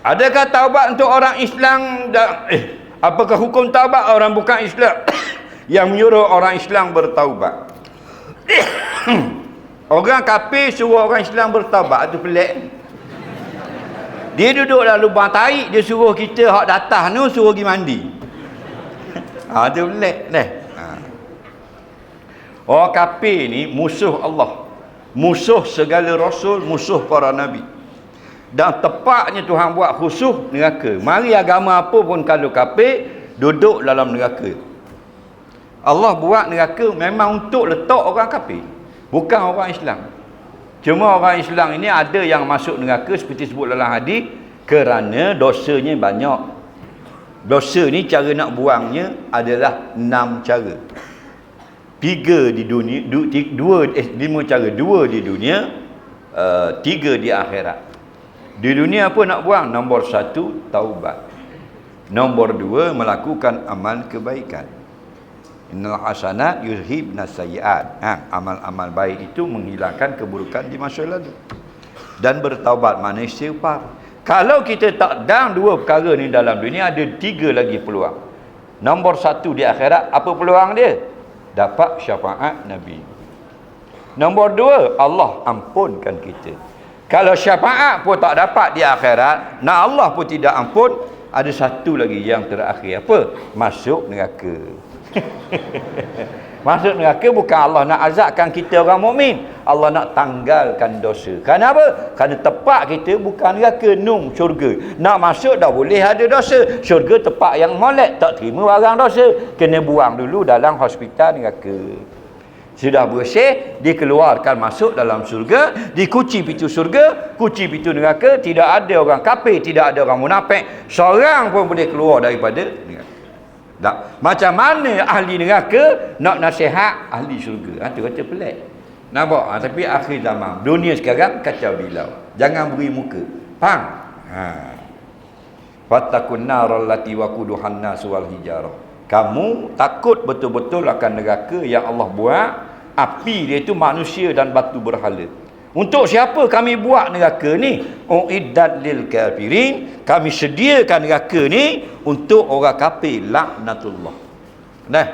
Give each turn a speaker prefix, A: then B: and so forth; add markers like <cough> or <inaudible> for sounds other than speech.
A: Adakah taubat untuk orang Islam dan eh apakah hukum taubat orang bukan Islam <coughs> yang menyuruh orang Islam bertaubat? <coughs> orang kafir suruh orang Islam bertaubat tu pelik. Dia duduk dalam lubang taik dia suruh kita hak datang tu suruh pergi mandi. <coughs> Ha tu pelik dah. Ha. Orang kafir ni musuh Allah. Musuh segala rasul, musuh para nabi dan tepatnya Tuhan buat khusus neraka. Mari agama apa pun kalau kafir duduk dalam neraka. Allah buat neraka memang untuk letak orang kafir bukan orang Islam. Cuma orang Islam ini ada yang masuk neraka seperti sebut dalam hadis kerana dosanya banyak. Dosa ni cara nak buangnya adalah enam cara. Tiga di dunia dua, eh, lima cara. Dua di dunia uh, tiga di akhirat di dunia apa nak buang? Nombor satu, taubat. Nombor dua, melakukan amal kebaikan. Innal hasanat yuzhibna sayiat. Ha, amal-amal baik itu menghilangkan keburukan di masa lalu. Dan bertaubat mana istighfar. Kalau kita tak down dua perkara ni dalam dunia, ada tiga lagi peluang. Nombor satu di akhirat, apa peluang dia? Dapat syafaat Nabi. Nombor dua, Allah ampunkan kita. Kalau syafaat pun tak dapat di akhirat, nak Allah pun tidak ampun, ada satu lagi yang terakhir apa? Masuk neraka. <laughs> Masuk neraka bukan Allah nak azabkan kita orang mukmin. Allah nak tanggalkan dosa. Kenapa? Kerana tepat kita bukan neraka nung syurga. Nak masuk dah boleh ada dosa. Syurga tepat yang molek tak terima barang dosa. Kena buang dulu dalam hospital neraka sudah bersih dikeluarkan masuk dalam surga dikunci pintu surga kunci pintu neraka tidak ada orang kafir tidak ada orang munafik. Seorang pun boleh keluar daripada neraka. Tak. macam mana ahli neraka nak nasihat ahli surga ha, tu kata pelik. Nampak? Ha, tapi akhir zaman dunia sekarang kacau bilau. Jangan beri muka. Faham? Ha. Fatakun naral lati waquduhan nas wal hijarah kamu takut betul-betul akan neraka yang Allah buat api dia itu manusia dan batu berhala. Untuk siapa kami buat neraka ni? Uiddat lil kafirin. Kami sediakan neraka ni untuk orang kafir laknatullah. Nah